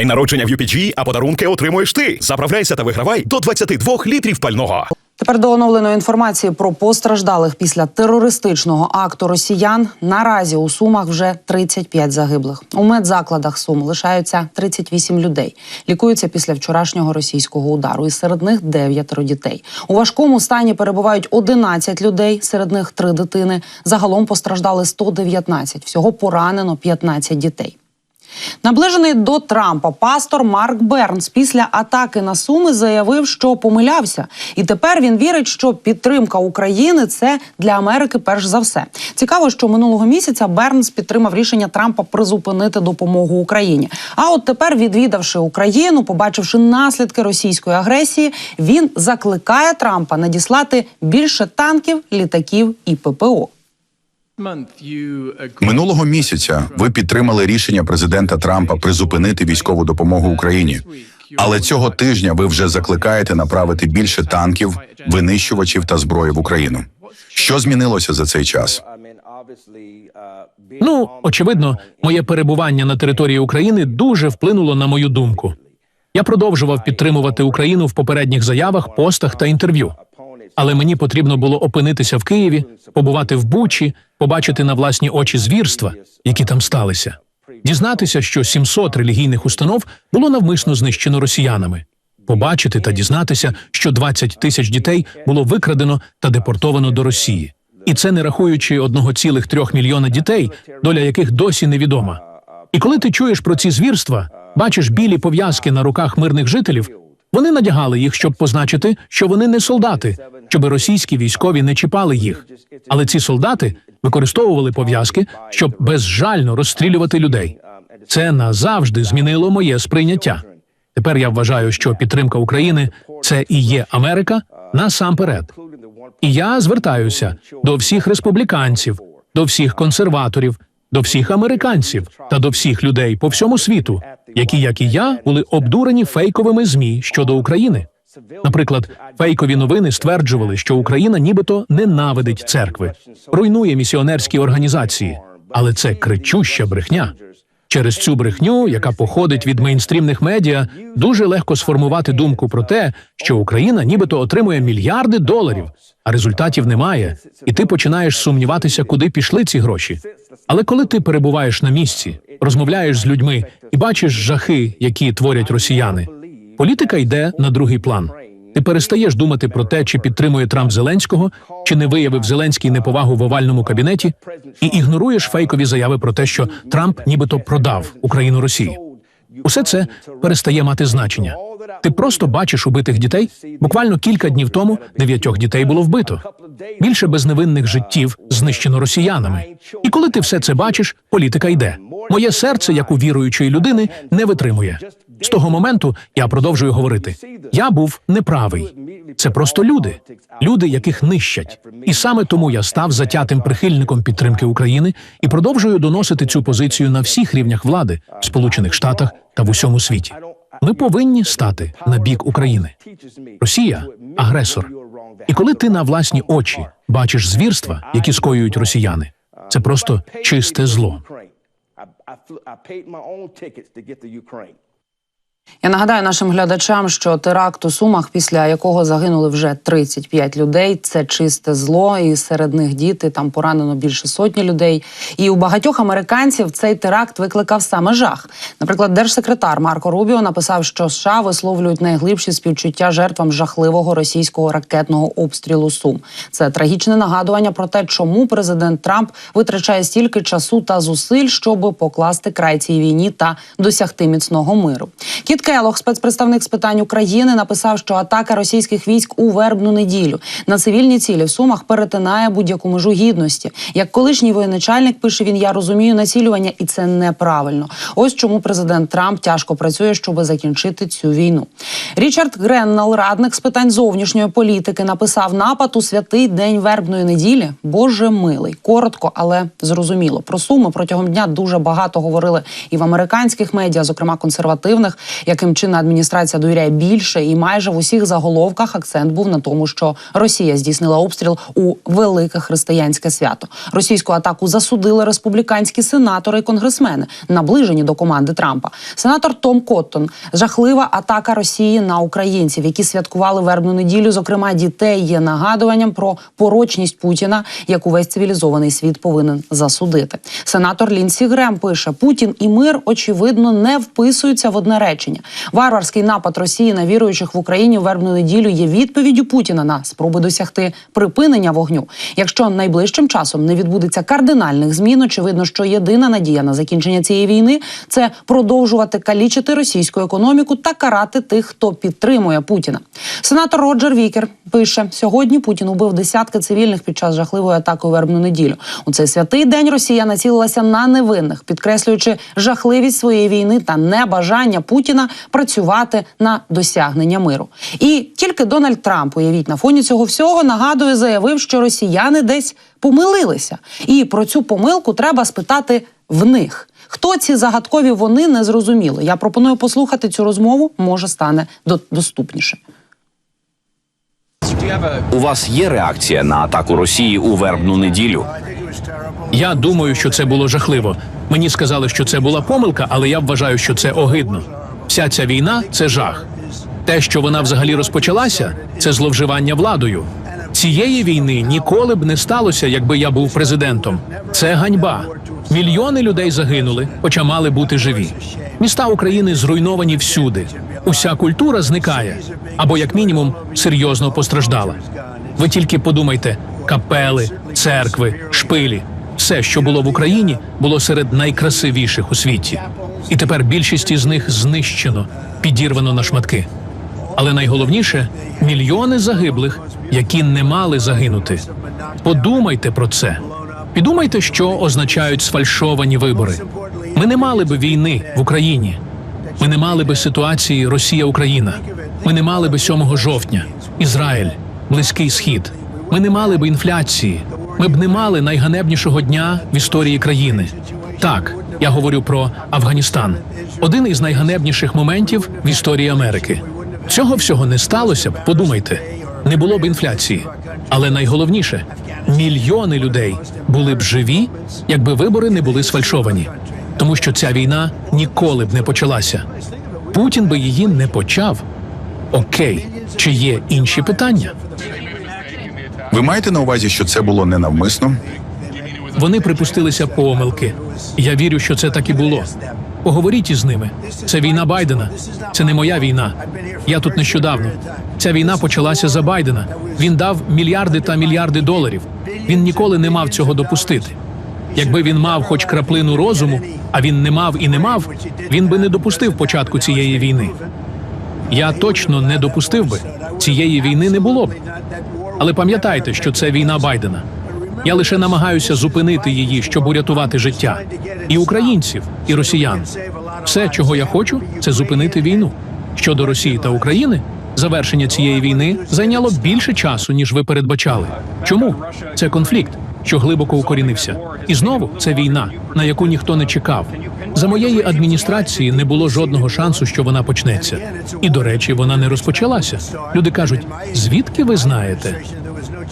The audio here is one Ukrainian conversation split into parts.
День народження в UPG, а подарунки отримуєш ти. Заправляйся та вигравай до 22 літрів пального. Тепер до оновленої інформації про постраждалих після терористичного акту росіян. Наразі у сумах вже 35 загиблих. У медзакладах сум лишаються 38 людей. Лікуються після вчорашнього російського удару. І серед них дев'ятеро дітей. У важкому стані перебувають 11 людей. Серед них три дитини. Загалом постраждали 119. Всього поранено 15 дітей. Наближений до Трампа пастор Марк Бернс після атаки на Суми заявив, що помилявся, і тепер він вірить, що підтримка України це для Америки перш за все. Цікаво, що минулого місяця Бернс підтримав рішення Трампа призупинити допомогу Україні. А от тепер, відвідавши Україну, побачивши наслідки російської агресії, він закликає Трампа надіслати більше танків, літаків і ППО. Минулого місяця ви підтримали рішення президента Трампа призупинити військову допомогу Україні. Але цього тижня ви вже закликаєте направити більше танків, винищувачів та зброї в Україну. Що змінилося за цей час? Ну, очевидно, моє перебування на території України дуже вплинуло на мою думку. Я продовжував підтримувати Україну в попередніх заявах, постах та інтерв'ю. Але мені потрібно було опинитися в Києві, побувати в Бучі, побачити на власні очі звірства, які там сталися, дізнатися, що 700 релігійних установ було навмисно знищено росіянами, побачити та дізнатися, що 20 тисяч дітей було викрадено та депортовано до Росії. І це не рахуючи 1,3 мільйона дітей, доля яких досі невідома. І коли ти чуєш про ці звірства, бачиш білі пов'язки на руках мирних жителів, вони надягали їх, щоб позначити, що вони не солдати, щоб російські військові не чіпали їх. Але ці солдати використовували пов'язки, щоб безжально розстрілювати людей. Це назавжди змінило моє сприйняття. Тепер я вважаю, що підтримка України це і є Америка насамперед. І я звертаюся до всіх республіканців, до всіх консерваторів, до всіх американців та до всіх людей по всьому світу, які, як і я, були обдурені фейковими змі щодо України. Наприклад, фейкові новини стверджували, що Україна нібито ненавидить церкви, руйнує місіонерські організації, але це кричуща брехня. Через цю брехню, яка походить від мейнстрімних медіа, дуже легко сформувати думку про те, що Україна нібито отримує мільярди доларів, а результатів немає, і ти починаєш сумніватися, куди пішли ці гроші. Але коли ти перебуваєш на місці, розмовляєш з людьми і бачиш жахи, які творять росіяни, політика йде на другий план. Ти перестаєш думати про те, чи підтримує Трамп Зеленського, чи не виявив Зеленський неповагу в овальному кабінеті, і ігноруєш фейкові заяви про те, що Трамп нібито продав Україну Росії. Усе це перестає мати значення. Ти просто бачиш убитих дітей. Буквально кілька днів тому дев'ятьох дітей було вбито. Більше безневинних життів знищено росіянами. І коли ти все це бачиш, політика йде. Моє серце, як у віруючої людини, не витримує. З того моменту я продовжую говорити: я був неправий. Це просто люди, люди, яких нищать. І саме тому я став затятим прихильником підтримки України і продовжую доносити цю позицію на всіх рівнях влади в Сполучених Штатах та в усьому світі. Ми повинні стати на бік України. Росія агресор. І коли ти на власні очі бачиш звірства, які скоюють росіяни, це просто чисте зло. Я нагадаю нашим глядачам, що теракт у Сумах, після якого загинули вже 35 людей, це чисте зло, і серед них діти там поранено більше сотні людей. І у багатьох американців цей теракт викликав саме жах. Наприклад, держсекретар Марко Рубіо написав, що США висловлюють найглибші співчуття жертвам жахливого російського ракетного обстрілу Сум. Це трагічне нагадування про те, чому президент Трамп витрачає стільки часу та зусиль, щоб покласти край цій війні та досягти міцного миру. Кіт Келох, спецпредставник з питань України, написав, що атака російських військ у вербну неділю на цивільні цілі в сумах перетинає будь-яку межу гідності. Як колишній воєначальник пише він: я розумію націлювання, і це неправильно. Ось чому президент Трамп тяжко працює, щоб закінчити цю війну. Річард Греннел, радник з питань зовнішньої політики, написав напад у святий день вербної неділі. Боже милий, коротко, але зрозуміло. Про суми протягом дня дуже багато говорили і в американських медіа, зокрема консервативних. Як яким чинна адміністрація довіряє більше, і майже в усіх заголовках акцент був на тому, що Росія здійснила обстріл у велике християнське свято. Російську атаку засудили республіканські сенатори і конгресмени, наближені до команди Трампа. Сенатор Том Коттон жахлива атака Росії на українців, які святкували вербну неділю. Зокрема, дітей є нагадуванням про порочність Путіна, яку весь цивілізований світ повинен засудити. Сенатор Лінсі Грем пише: Путін і мир очевидно не вписуються в одне речення. Варварський напад Росії на віруючих в Україні в вербну неділю є відповіддю Путіна на спроби досягти припинення вогню. Якщо найближчим часом не відбудеться кардинальних змін, очевидно, що єдина надія на закінчення цієї війни це продовжувати калічити російську економіку та карати тих, хто підтримує Путіна. Сенатор Роджер Вікер пише: сьогодні Путін убив десятки цивільних під час жахливої атаки у вербну неділю. У цей святий день Росія націлилася на невинних, підкреслюючи жахливість своєї війни та небажання Путіна працювати на досягнення миру. І тільки Дональд Трамп, уявіть, на фоні цього всього нагадує, заявив, що росіяни десь помилилися, і про цю помилку треба спитати в них. Хто ці загадкові вони не зрозуміло. Я пропоную послухати цю розмову, може стане до- доступніше. У вас є реакція на атаку Росії у вербну неділю? Я думаю, що це було жахливо. Мені сказали, що це була помилка, але я вважаю, що це огидно. Вся ця війна це жах. Те, що вона взагалі розпочалася, це зловживання владою. Цієї війни ніколи б не сталося, якби я був президентом. Це ганьба. Мільйони людей загинули, хоча мали бути живі. Міста України зруйновані всюди. Уся культура зникає або, як мінімум, серйозно постраждала. Ви тільки подумайте: капели, церкви, шпилі. Все, що було в Україні, було серед найкрасивіших у світі. І тепер більшість із них знищено, підірвано на шматки. Але найголовніше мільйони загиблих, які не мали загинути. Подумайте про це. Підумайте, що означають сфальшовані вибори. Ми не мали би війни в Україні. Ми не мали би ситуації Росія-Україна. Ми не мали би 7 жовтня, Ізраїль, Близький Схід. Ми не мали би інфляції. Ми б не мали найганебнішого дня в історії країни. Так, я говорю про Афганістан. Один із найганебніших моментів в історії Америки. Цього всього не сталося б. Подумайте, не було б інфляції. Але найголовніше мільйони людей були б живі, якби вибори не були сфальшовані. Тому що ця війна ніколи б не почалася. Путін би її не почав. Окей, чи є інші питання? Ви маєте на увазі, що це було ненавмисно? Вони припустилися помилки. Я вірю, що це так і було. Поговоріть із ними. Це війна Байдена. Це не моя війна. Я тут нещодавно. Ця війна почалася за Байдена. Він дав мільярди та мільярди доларів. Він ніколи не мав цього допустити. Якби він мав хоч краплину розуму, а він не мав і не мав, він би не допустив початку цієї війни. Я точно не допустив би. Цієї війни не було б. Але пам'ятайте, що це війна Байдена. Я лише намагаюся зупинити її, щоб урятувати життя і українців, і росіян. Все, чого я хочу, це зупинити війну. Щодо Росії та України, завершення цієї війни зайняло більше часу, ніж ви передбачали. Чому? Це конфлікт, що глибоко укорінився. І знову це війна, на яку ніхто не чекав. За моєї адміністрації не було жодного шансу, що вона почнеться. І до речі, вона не розпочалася. Люди кажуть: звідки ви знаєте?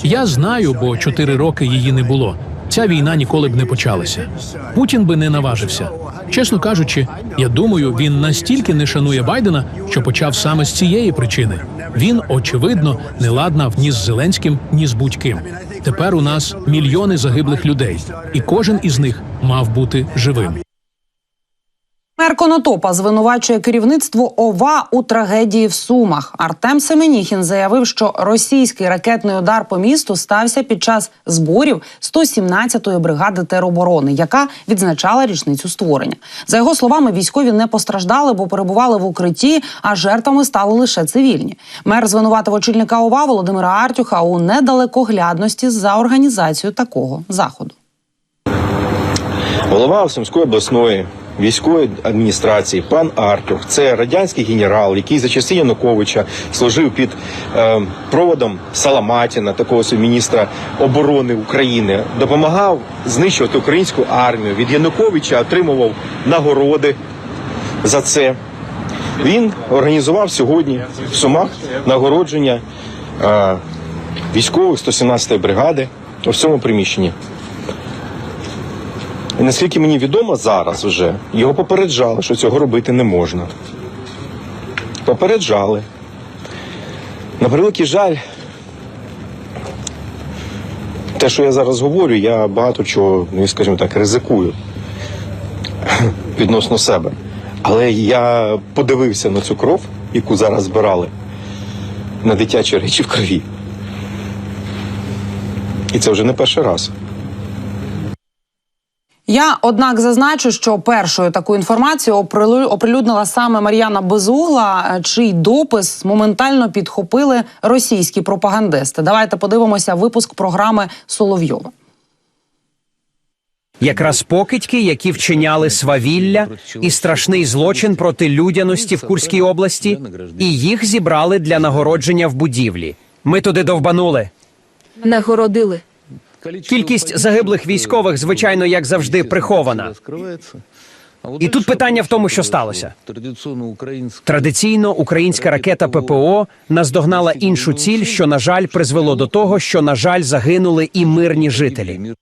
Я знаю, бо чотири роки її не було. Ця війна ніколи б не почалася. Путін би не наважився. Чесно кажучи, я думаю, він настільки не шанує Байдена, що почав саме з цієї причини. Він, очевидно, не ладнав ні з Зеленським, ні з будь-ким. Тепер у нас мільйони загиблих людей, і кожен із них мав бути живим. Мер Конотопа звинувачує керівництво ОВА у трагедії в Сумах. Артем Семеніхін заявив, що російський ракетний удар по місту стався під час зборів 117-ї бригади тероборони, яка відзначала річницю створення. За його словами, військові не постраждали, бо перебували в укритті, а жертвами стали лише цивільні. Мер звинуватив очільника ОВА Володимира Артюха у недалекоглядності за організацію такого заходу. Голова Сумської обласної військової адміністрації пан Артюх, це радянський генерал, який за часи Януковича служив під е, проводом Саламатіна, такого міністра оборони України, допомагав знищувати українську армію. Від Януковича отримував нагороди за це. Він організував сьогодні в Сумах нагородження е, військових 117-ї бригади у цьому приміщенні. І наскільки мені відомо зараз вже, його попереджали, що цього робити не можна. Попереджали. На превеликий жаль, те, що я зараз говорю, я багато чого, ну, скажімо так, ризикую відносно себе. Але я подивився на цю кров, яку зараз збирали, на дитячі речі в крові. І це вже не перший раз. Я однак зазначу, що першою таку інформацію оприлюднила саме Мар'яна Безугла, е, чий допис моментально підхопили російські пропагандисти. Давайте подивимося випуск програми Соловйова. Якраз покидьки, які вчиняли свавілля і страшний злочин проти людяності в Курській області, і їх зібрали для нагородження в будівлі. Ми туди довбанули. Нагородили. Кількість загиблих військових, звичайно, як завжди, прихована. І тут питання в тому, що сталося. Традиційно українська ракета ППО наздогнала іншу ціль, що на жаль призвело до того, що на жаль загинули і мирні жителі.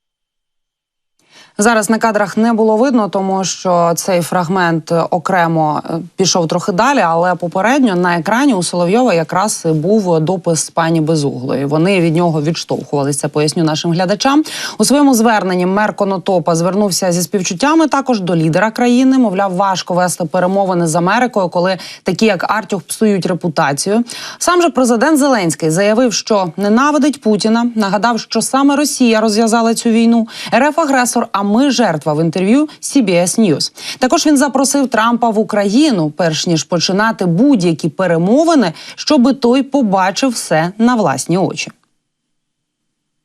Зараз на кадрах не було видно, тому що цей фрагмент е, окремо е, пішов трохи далі. Але попередньо на екрані у Соловйова якраз був допис пані Безуглої. Вони від нього відштовхувалися. Поясню нашим глядачам. У своєму зверненні мер Конотопа звернувся зі співчуттями також до лідера країни. Мовляв, важко вести перемовини з Америкою, коли такі як Артюх псують репутацію. Сам же президент Зеленський заявив, що ненавидить Путіна. Нагадав, що саме Росія розв'язала цю війну. РФ агресор. А ми жертва в інтерв'ю CBS News. Також він запросив Трампа в Україну, перш ніж починати будь-які перемовини, щоби той побачив все на власні очі.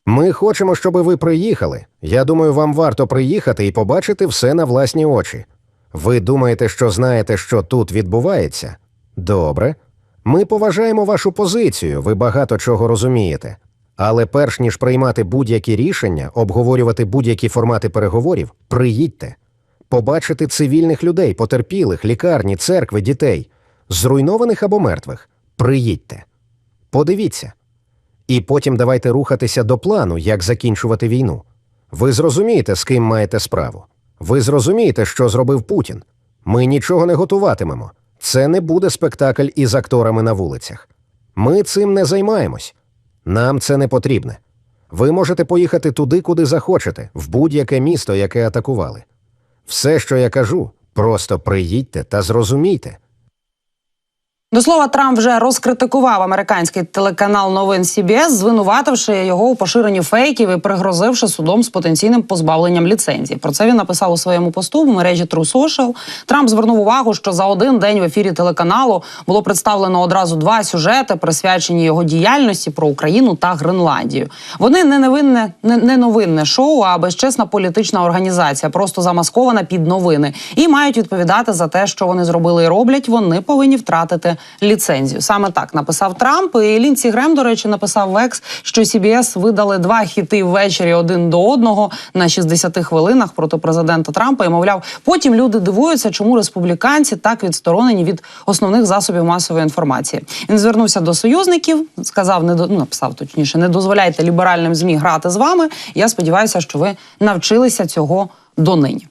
Ми хочемо, щоб ви приїхали. Я думаю, вам варто приїхати і побачити все на власні очі. Ви думаєте, що знаєте, що тут відбувається? Добре. Ми поважаємо вашу позицію, ви багато чого розумієте. Але перш ніж приймати будь-які рішення, обговорювати будь-які формати переговорів, приїдьте. Побачити цивільних людей, потерпілих, лікарні, церкви, дітей, зруйнованих або мертвих. Приїдьте. Подивіться. І потім давайте рухатися до плану, як закінчувати війну. Ви зрозумієте, з ким маєте справу. Ви зрозумієте, що зробив Путін. Ми нічого не готуватимемо. Це не буде спектакль із акторами на вулицях. Ми цим не займаємось. Нам це не потрібне. Ви можете поїхати туди, куди захочете, в будь-яке місто, яке атакували. Все, що я кажу, просто приїдьте та зрозумійте. До слова, Трамп вже розкритикував американський телеканал новин CBS, звинувативши його у поширенні фейків і пригрозивши судом з потенційним позбавленням ліцензії. Про це він написав у своєму посту в мережі True Social. Трамп звернув увагу, що за один день в ефірі телеканалу було представлено одразу два сюжети, присвячені його діяльності про Україну та Гренландію. Вони не невинне, не, не новинне шоу, а безчесна політична організація, просто замаскована під новини, і мають відповідати за те, що вони зробили і роблять. Вони повинні втратити ліцензію. Саме так написав Трамп. І Лінці Грем, до речі, написав в Екс, що CBS видали два хіти ввечері один до одного на 60 хвилинах проти президента Трампа. І мовляв, потім люди дивуються, чому республіканці так відсторонені від основних засобів масової інформації. Він звернувся до союзників, сказав, не до ну, написав точніше, не дозволяйте ліберальним змі грати з вами. Я сподіваюся, що ви навчилися цього донині.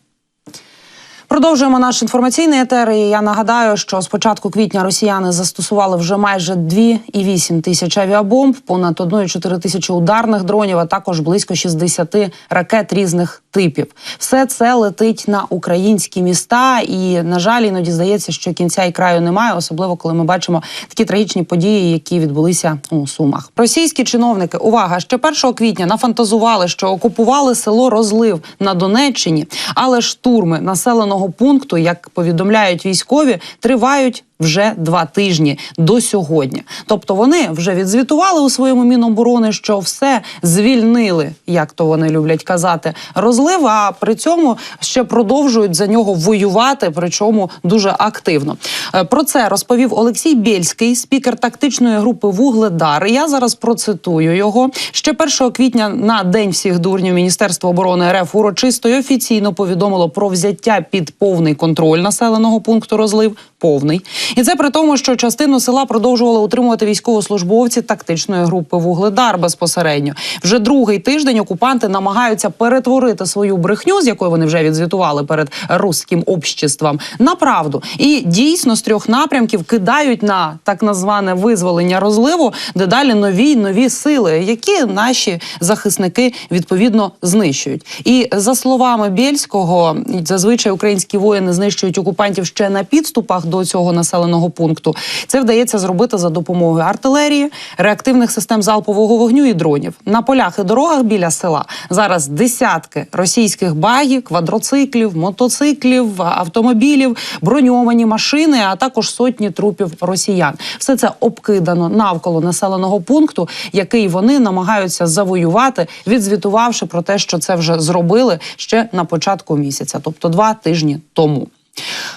Продовжуємо наш інформаційний етер. І я нагадаю, що з початку квітня росіяни застосували вже майже 2,8 тисяч авіабомб, понад 1,4 тисячі ударних дронів, а також близько 60 ракет різних типів. Все це летить на українські міста, і на жаль, іноді здається, що кінця і краю немає, особливо коли ми бачимо такі трагічні події, які відбулися у Сумах. Російські чиновники, увага, ще 1 квітня нафантазували, що окупували село Розлив на Донеччині, але штурми населеного пункту, як повідомляють військові, тривають. Вже два тижні до сьогодні. Тобто вони вже відзвітували у своєму міноборони, що все звільнили, як то вони люблять казати, розлив. А при цьому ще продовжують за нього воювати, причому дуже активно. Е, Про це розповів Олексій Бєльський, спікер тактичної групи Вугледар. Я зараз процитую його. Ще 1 квітня на день всіх дурнів Міністерство оборони РФ урочисто і офіційно повідомило про взяття під повний контроль населеного пункту розлив. Повний. І це при тому, що частину села продовжували утримувати військовослужбовці тактичної групи Вугледар безпосередньо. Вже другий тиждень окупанти намагаються перетворити свою брехню, з якою вони вже відзвітували перед руським обществом, на правду. І дійсно з трьох напрямків кидають на так назване визволення розливу дедалі нові й нові сили, які наші захисники відповідно знищують. І за словами Бєльського, зазвичай українські воїни знищують окупантів ще на підступах до цього населеного пункту. Це вдається зробити за допомогою артилерії, реактивних систем залпового вогню і дронів. На полях і дорогах біля села зараз десятки російських багів, квадроциклів, мотоциклів, автомобілів, броньовані машини, а також сотні трупів росіян. Все це обкидано навколо населеного пункту, який вони намагаються завоювати, відзвітувавши про те, що це вже зробили ще на початку місяця, тобто два тижні тому.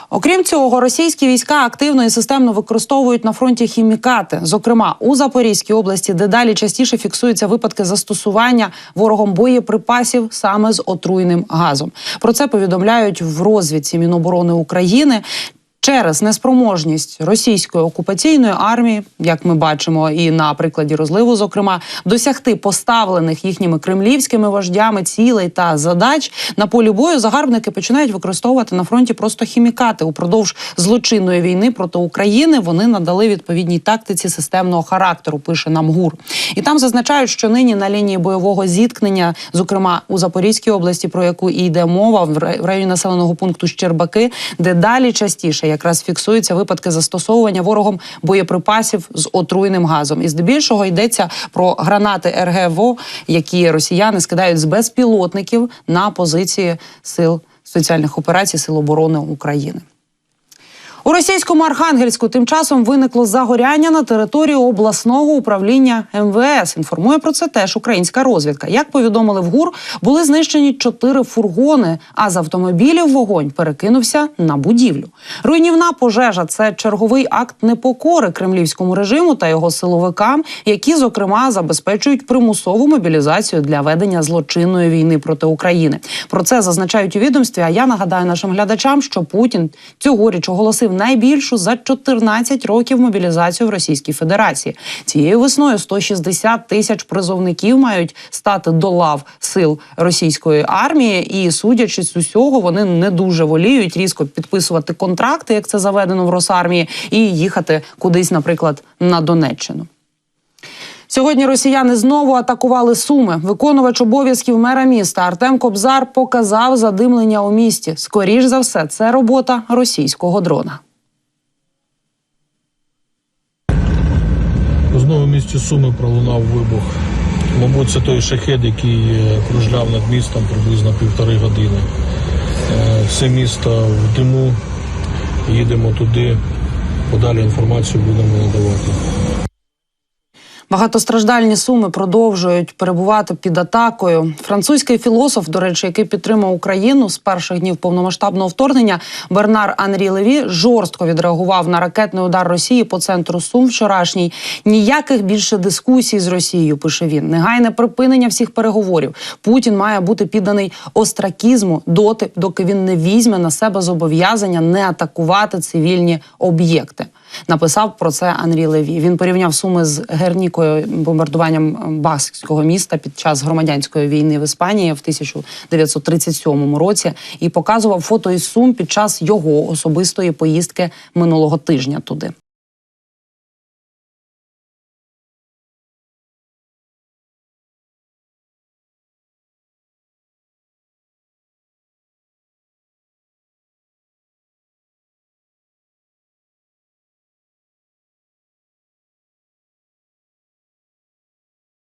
Окрім цього, російські війська активно і системно використовують на фронті хімікати. Зокрема, у Запорізькій області дедалі частіше фіксуються випадки застосування ворогом боєприпасів саме з отруйним газом. Про це повідомляють в розвідці Міноборони України. Через неспроможність російської окупаційної армії, як ми бачимо, і на прикладі розливу, зокрема, досягти поставлених їхніми кремлівськими вождями цілей та задач на полі бою загарбники починають використовувати на фронті просто хімікати упродовж злочинної війни проти України. Вони надали відповідній тактиці системного характеру. Пише нам ГУР, і там зазначають, що нині на лінії бойового зіткнення, зокрема у Запорізькій області, про яку і йде мова в ра- районі населеного пункту Щербаки, де далі частіше якраз фіксуються випадки застосовування ворогом боєприпасів з отруйним газом. І здебільшого йдеться про гранати РГВО, які росіяни скидають з безпілотників на позиції сил соціальних операцій Сил оборони України. У російському Архангельську тим часом виникло загоряння на території обласного управління МВС. Інформує про це теж українська розвідка. Як повідомили в ГУР, були знищені чотири фургони, а з автомобілів вогонь перекинувся на будівлю. Руйнівна пожежа це черговий акт непокори кремлівському режиму та його силовикам, які зокрема забезпечують примусову мобілізацію для ведення злочинної війни проти України. Про це зазначають у відомстві. А я нагадаю нашим глядачам, що Путін цьогоріч оголосив найбільшу за 14 років мобілізацію в Російській Федерації. Цією весною 160 тисяч призовників мають стати до лав сил російської армії, і судячи з усього, вони не дуже воліють різко підписувати контракти, як це заведено в Росармії, і їхати кудись, наприклад, на Донеччину. Сьогодні росіяни знову атакували Суми. Виконувач обов'язків мера міста Артем Кобзар показав задимлення у місті. Скоріш за все, це робота російського дрона. Знову в місті Суми пролунав вибух. Мабуть, це той шахед, який е, кружляв над містом приблизно півтори години. Е, Все місто в диму. Їдемо туди. Подалі інформацію будемо надавати. Багатостраждальні суми продовжують перебувати під атакою. Французький філософ, до речі, який підтримав Україну з перших днів повномасштабного вторгнення, Бернар Анрі Леві жорстко відреагував на ракетний удар Росії по центру Сум вчорашній. Ніяких більше дискусій з Росією. Пише він. Негайне припинення всіх переговорів. Путін має бути підданий остракізму доти, доки він не візьме на себе зобов'язання не атакувати цивільні об'єкти. Написав про це Анрі Леві. Він порівняв суми з Гернікою бомбардуванням Баскського міста під час громадянської війни в Іспанії в 1937 році і показував фото із сум під час його особистої поїздки минулого тижня туди.